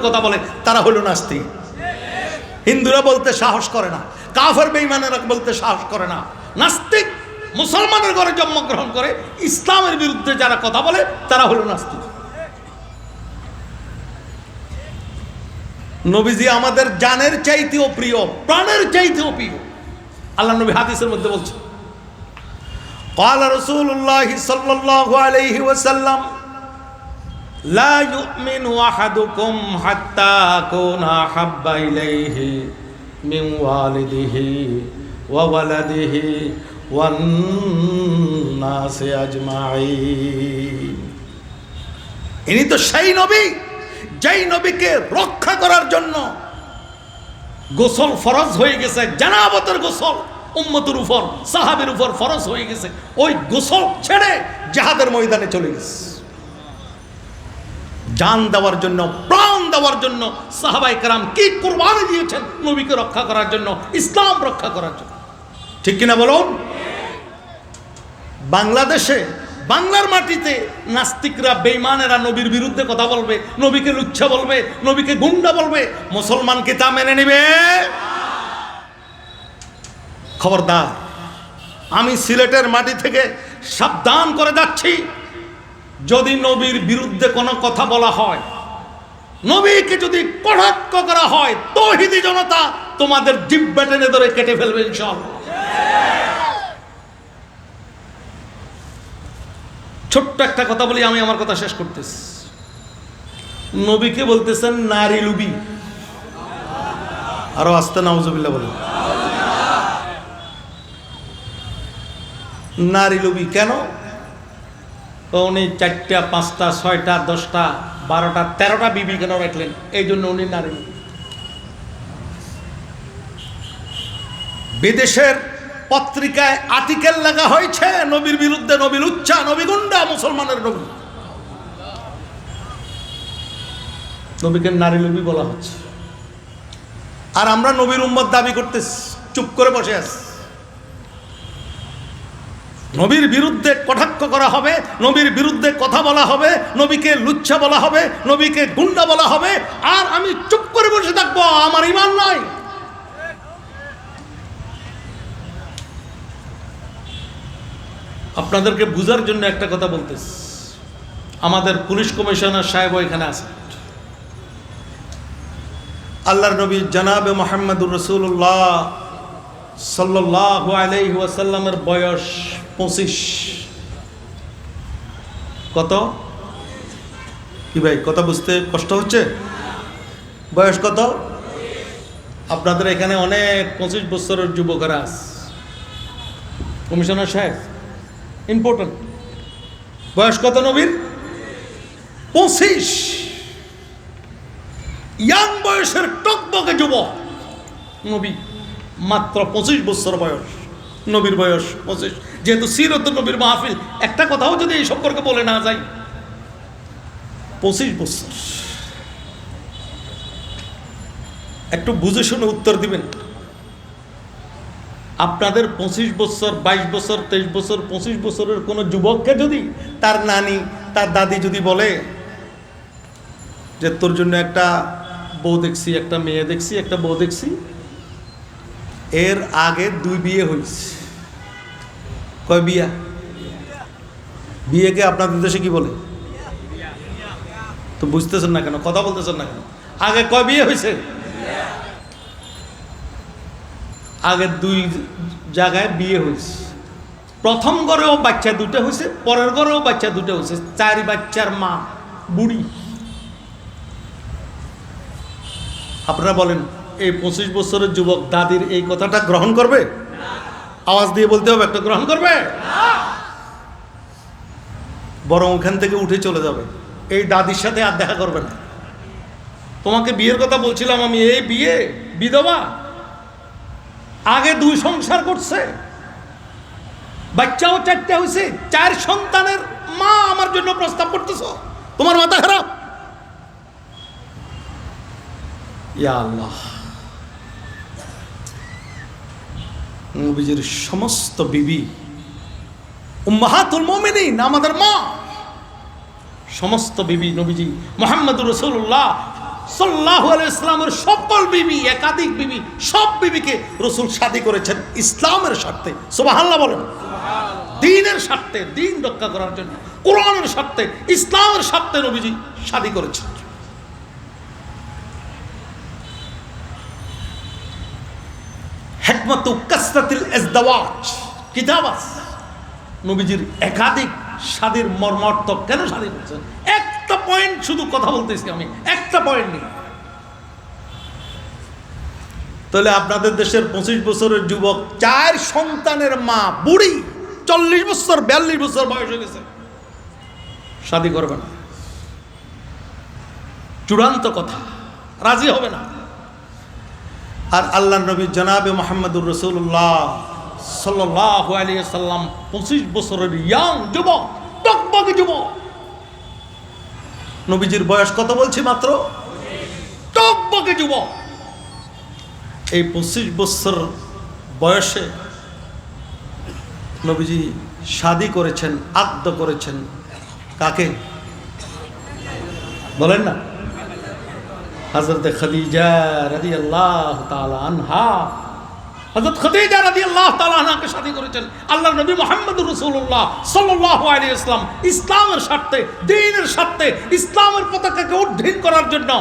কথা বলে তারা হলো নাস্তিক হিন্দুরা বলতে সাহস করে না কাফের বেইমানেরা বলতে সাহস করে না নাস্তিক মুসলমানের ঘরে জন্মগ্রহণ করে ইসলামের বিরুদ্ধে যারা কথা বলে তারা হলো নাস্তিক নবীজি আমাদের জানের চাইতেও প্রিয় প্রাণের চাইতেও প্রিয় আল্লাহ নবী হাদিসের মধ্যে বলছে قال رسول الله صلى الله عليه وسلم লা ইউমিনু আহাদুকুম হাত্তা কুনা হাব্বা ইলাইহি মিন ওয়ালিদিহি ওয়া ওয়ালাদিহি ওয়ান নাসি আজমাইন ইনি তো সেই নবী, যেই নবীকে রক্ষা করার জন্য গোসল ফরজ হয়ে গেছে, জানাবতের গোসল উম্মতের উপর, সাহাবের উপর ফরজ হয়ে গেছে। ওই গোসল ছেড়ে জাহাদের ময়দানে চলে গেছে। জান দেওয়ার জন্য, প্রাণ দেওয়ার জন্য সাহাবাই কারাম কি কোরবানি দিয়েছেন নবীকে রক্ষা করার জন্য, ইসলাম রক্ষা করার জন্য। ঠিক কিনা বলুন? বাংলাদেশে, বাংলার মাটিতে নাস্তিকরা বেইমানেরা নবীর বিরুদ্ধে কথা বলবে, নবীকে লুচ্ছা বলবে, নবীকে গুন্ডা বলবে মুসলমানকে তা মেনে নেবে? খবরদার, আমি সিলেটের মাটি থেকে সাবধান করে যাচ্ছি। যদি নবীর বিরুদ্ধে কোনো কথা বলা হয়, নবীকে যদি কটাক্ষ করা হয়, তহিদি জনতা তোমাদের জিব্বা টেনে ধরে কেটে ফেলবে সব ছোট্ট একটা কথা বলি, আমি আমার কথা শেষ করতেছি। নবীকে বলতেছেন, নারী লুবি। আরও আস্তে, নাউজুবিল্লাহ বলে নারী লুবি কেন? উনি চারটা, পাঁচটা, ছয়টা, দশটা, বারোটা, তেরোটা বিবি কেন রাখলেন? এই জন্য উনি নারী। বিদেশের পত্রিকায় আর্টিকেল লেখা হয়েছে, নবীর বিরুদ্ধে নবীর উচ্চা, নবী গুন্ডা, মুসলমানের নবী। নবীকে নারী লুবি বলা হচ্ছে। আর আমরা নবীর উম্মত দাবি করতে চুপ করে বসে আছি। নবীর বিরুদ্ধে কটাক্ষ করা হবে, নবীর বিরুদ্ধে কথা বলা হবে, নবীকে লুচ্ছা বলা হবে, নবীকে গুন্ডা বলা হবে, আর আমি চুপ করে বসে থাকব, আমার ইমান নাই। আপনাদেরকে বুঝার জন্য একটা কথা বলতেছি। আমাদের পুলিশ কমিশনার সাহেব এখানে আছে। আল্লাহর নবী জনাবে মোহাম্মদুর রসুল্লাহ সাল্লাহ আলাইহি ওয়াসাল্লামের বয়স পঁচিশ। কত? কি ভাই কথা বুঝতে কষ্ট হচ্ছে? বয়স কত? আপনাদের এখানে অনেক পঁচিশ বছরের যুবকরা কমিশনার সাহেব ইম্পর্টেন্ট বয়স কত নবীর? পঁচিশ। ইয়াং বয়সের টকবকে যুবক। নবী, মাত্র পঁচিশ বছর বয়স। নবীর বয়স পঁচিশ। যেহেতু সিরত নবীর মাহফিল, একটা কথাও যদি এই সম্পর্কে বলে না যাই পঁচিশ বছর। একটু বুঝে শুনে উত্তর দিবেন। আপনাদের পঁচিশ বছর, বাইশ বছর, তেইশ বছর, পঁচিশ বছরের কোনো যুবককে যদি তার নানি, তার দাদি যদি বলে যে, তোর জন্য একটা বউ দেখছি, একটা মেয়ে দেখছি, একটা বউ দেখছি, এর আগে দুই বিয়ে হয়েছে। কয় বিয়া? বিয়েকে আপনাদের দেশে কি বলে? তো বুঝতেছেন না কেন? কথা বলতেছেন না কেন? আগে কয় বিয়ে হয়েছে? আগে দুই জায়গায় বিয়ে হয়েছে। প্রথম ঘরেও বাচ্চা দুটো হয়েছে, পরের ঘরেও বাচ্চা দুটো হয়েছে। চার বাচ্চার মা, বুড়ি। আপনারা বলেন, এই পঁচিশ বছরের যুবক দাদির এই কথাটা গ্রহণ করবে? আওয়াজ দিয়ে বলতে হবে, একটা গ্রহণ করবে? বরং ওখান থেকে উঠে চলে যাবে। এই দাদির সাথে আর দেখা করবে না। তোমাকে বিয়ের কথা বলছিলাম আমি, এই বিয়ে বিধবা। আগে দুই সংসার করছে। বাচ্চাও চারটে হয়েছে, চার সন্তানের মা আমার জন্য প্রস্তাব করতেছ। তোমার মাথা খারাপ? ইয়া আল্লাহ। নবীজির সমস্ত বিবি উম্মাহাতুল মুমিনিন আমাদের মা সমস্ত বিবি নবীজি মোহাম্মদুর রসুল্লাহ সাল্লাহ ইসলামের সকল বিবি একাধিক বিবি সব বিবিকে রসুল শাদি করেছেন ইসলামের স্বার্থে। সোবাহাল্লাহ বলেন। দিনের স্বার্থে দিন রক্ষা করার জন্য কোরআনের স্বার্থে ইসলামের স্বার্থে নবীজি শাদি করেছেন। কিতাব আছে। নবীজির একাধিক স্বাদের মর্মার্থক। কেন স্বাদী করছেন একটা পয়েন্ট শুধু কথা বলতেছি আমি। একটা পয়েন্ট নেই তাহলে আপনাদের দেশের পঁচিশ বছরের যুবক, চার সন্তানের মা, বুড়ি, চল্লিশ বছর, বিয়াল্লিশ বছর বয়স হয়ে গেছে। শাদি করবে না। চূড়ান্ত কথা। রাজি হবে না। আর আল্লাহ নবী জনাবে মোহাম্মদুর রসুল্লাহ সাল্লাম পঁচিশ বছরের ইয়াং যুবক যুবক। নবীজির বয়স কত বলছি মাত্র? যুবক। এই পঁচিশ বছর বয়সে নবীজি শাদি করেছেন আদ্য করেছেন। কাকে? বলেন না। হজরত খদিজা রাজি আল্লাহ আনহা হজরত খদিজা রাজি আল্লাহ আনহাকে শাদি করেছেন। আল্লাহ নবী মোহাম্মদ রসুল্লাহ সাল্লাহ আলী ইসলাম ইসলামের স্বার্থে দিনের স্বার্থে, ইসলামের পতাকাকে উদ্ধার করার জন্য,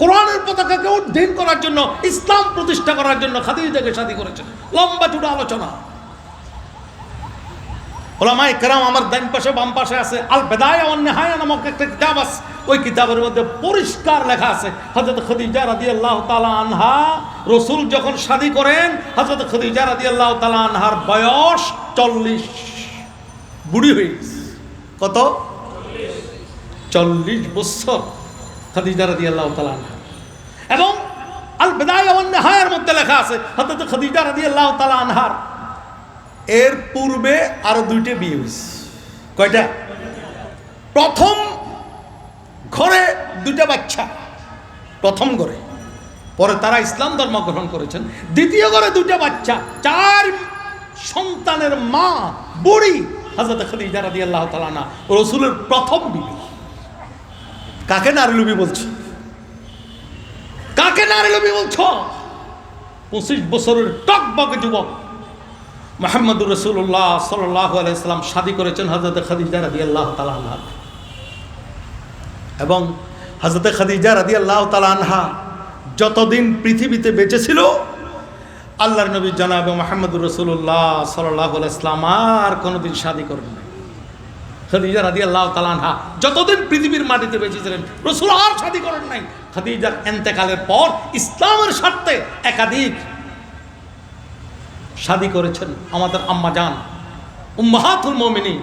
কোরআনের পতাকাকে উদ্ধার করার জন্য, ইসলাম প্রতিষ্ঠা করার জন্য খাদিজাকে শাদি করেছেন। লম্বা চূড়া আলোচনা। ওলামাই কেরাম আমার ডান পাশে, বাম পাশে আছে। আল বেদায়া অন্য হায়া নামক একটা কিতাব আছে। ওই কিতাবের মধ্যে পরিষ্কার লেখা আছে। হজরত খদিজা রাদি আল্লাহ তালা আনহা, রসুল যখন শাদি করেন হজরত খদিজা রাদি আল্লাহ তালা আনহার বয়স চল্লিশ। বুড়ি হয়ে গেছে। কত? চল্লিশ বছর খদিজা রাদি আল্লাহ তালা আনহা। এবং আল বেদায় অন্য হায়ার মধ্যে লেখা আছে হজরত খদিজা রাদি আল্লাহ তালা আনহার এর পূর্বে আরও দুইটা বিয়ে হয়েছে। কয়টা? প্রথম ঘরে দুইটা বাচ্চা। প্রথম ঘরে। পরে তারা ইসলাম ধর্ম গ্রহণ করেছেন। দ্বিতীয় ঘরে দুইটা বাচ্চা। চার সন্তানের মা, বুড়ি হাজরত খাদিজা রাদিয়াল্লাহু তাআলা না রসুলের প্রথম বিবি। কাকে নারীলুবি বলছো? কাকে নারীলুবি বলছো? পঁচিশ বছরের টকবক যুবক। মোহাম্মদুর রসুল্লাহ সাল্লাহ আলাইসাল্লাম শাদি করেছেন হজরত খাদিজা রাদি আল্লাহ তালাহা এবং হজরত খাদিজা রাদি আল্লাহ তালাহা যতদিন পৃথিবীতে বেঁচে ছিল আল্লাহর নবী জনাব মোহাম্মদুর রসুল্লাহ সাল্লাহ আলাইসলাম আর কোনোদিন শাদি করেন নাই। খাদিজা রাদি আল্লাহ তালানহা যতদিন পৃথিবীর মাটিতে বেঁচেছিলেন, রসুল আর শাদি করেন নাই। খাদিজার এন্তেকালের পর ইসলামের স্বার্থে একাধিক শাদি করেছেন আমাদের আম্মা জান। উম্মাহাতুল মমিনী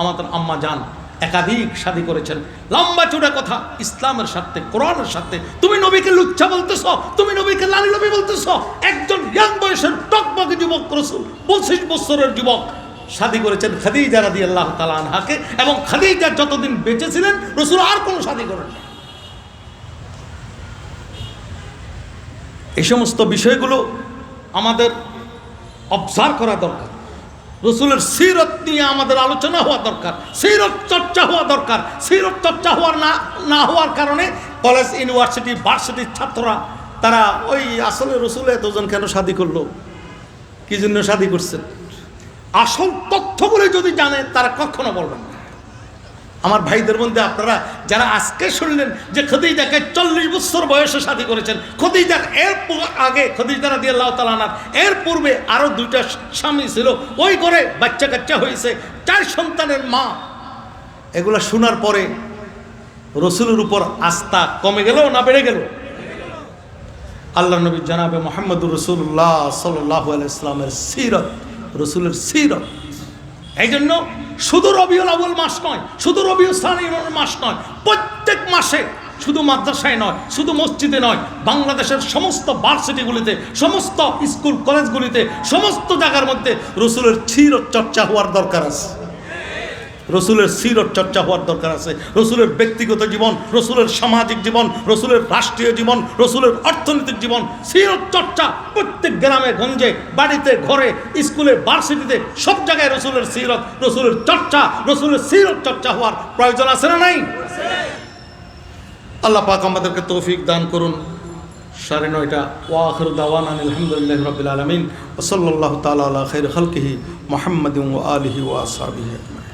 আমাদের আম্মা জান একাধিক শাদি করেছেন। লম্বা চূড়া কথা, ইসলামের স্বার্থে, কোরআনের স্বার্থে। তুমি নবীকে লুচ্ছা বলতেছ, তুমি নবীকে লালি নবী বলতেছ। একজন ইয়াং বয়সের টকবকে যুবক রসুল, পঁচিশ বছরের যুবক শাদি করেছেন খাদিজা রাদি আল্লাহ তালা এবং খাদিজা যতদিন বেঁচে ছিলেন রসুল আর কোনো শাদি করেন এই সমস্ত বিষয়গুলো আমাদের অবজার্ভ করা দরকার। রসুলের সিরত নিয়ে আমাদের আলোচনা হওয়া দরকার, সিরত চর্চা হওয়া দরকার। সিরত চর্চা হওয়ার না না হওয়ার কারণে কলেজ, ইউনিভার্সিটি, ভার্সিটির ছাত্ররা, তারা ওই আসলে রসুল এতজন কেন শাদি করল? কি জন্য শাদি করছেন? আসল তথ্যগুলো যদি জানে তারা কখনো বলবেন না। আমার ভাইদের মধ্যে আপনারা যারা আজকে শুনলেন যে খদিজাকে চল্লিশ বছর বয়সে শাদী করেছেন, খদিজার এর আগে খদিজা রাদি আল্লাহ তালানার এর পূর্বে আরও দুইটা স্বামী ছিল। ওই করে বাচ্চা কাচ্চা হয়েছে, চার সন্তানের মা। এগুলো শোনার পরে রসুলের উপর আস্থা কমে গেল না বেড়ে গেল? আল্লাহ নবী জানাবে মোহাম্মদুর রসুল্লাহ সাল্লাহ ইসলামের সিরত, রসুলের সিরত। এই জন্য শুধু রবিউল আউ্ল মাস নয়, শুধু রবিউল সানি মাস নয়, প্রত্যেক মাসে শুধু মাদ্রাসায় নয়, শুধু মসজিদে নয়, বাংলাদেশের সমস্ত ভার্সিটিগুলিতে, সমস্ত স্কুল কলেজগুলিতে, সমস্ত জায়গার মধ্যে রসুলের চির চর্চা হওয়ার দরকার আছে। রসুলের সিরত চর্চা হওয়ার দরকার আছে। রসুলের ব্যক্তিগত জীবন, রসুলের সামাজিক জীবন, রসুলের রাষ্ট্রীয় জীবন, রসুলের অর্থনৈতিক জীবন সিরত চর্চা প্রত্যেক গ্রামে, গঞ্জে, বাড়িতে, ঘরে, স্কুলে, ভার্সিটিতে, সব জায়গায় রসুলের সিরত রসুলের চর্চা, রসুলের সিরত চর্চা হওয়ার প্রয়োজন আছে না নাই? আল্লাহ পাক আমাদেরকে তৌফিক দান করুন। সাড়ে নয়টা। ওয়াখর দাওয়ান আলহামদুলিল্লাহ রবিল আলমিন। ওসল্লাহ তালা আল্লাহ খৈর খলকিহি মোহাম্মদ আলহি ও আসাবিহি আজমাইন।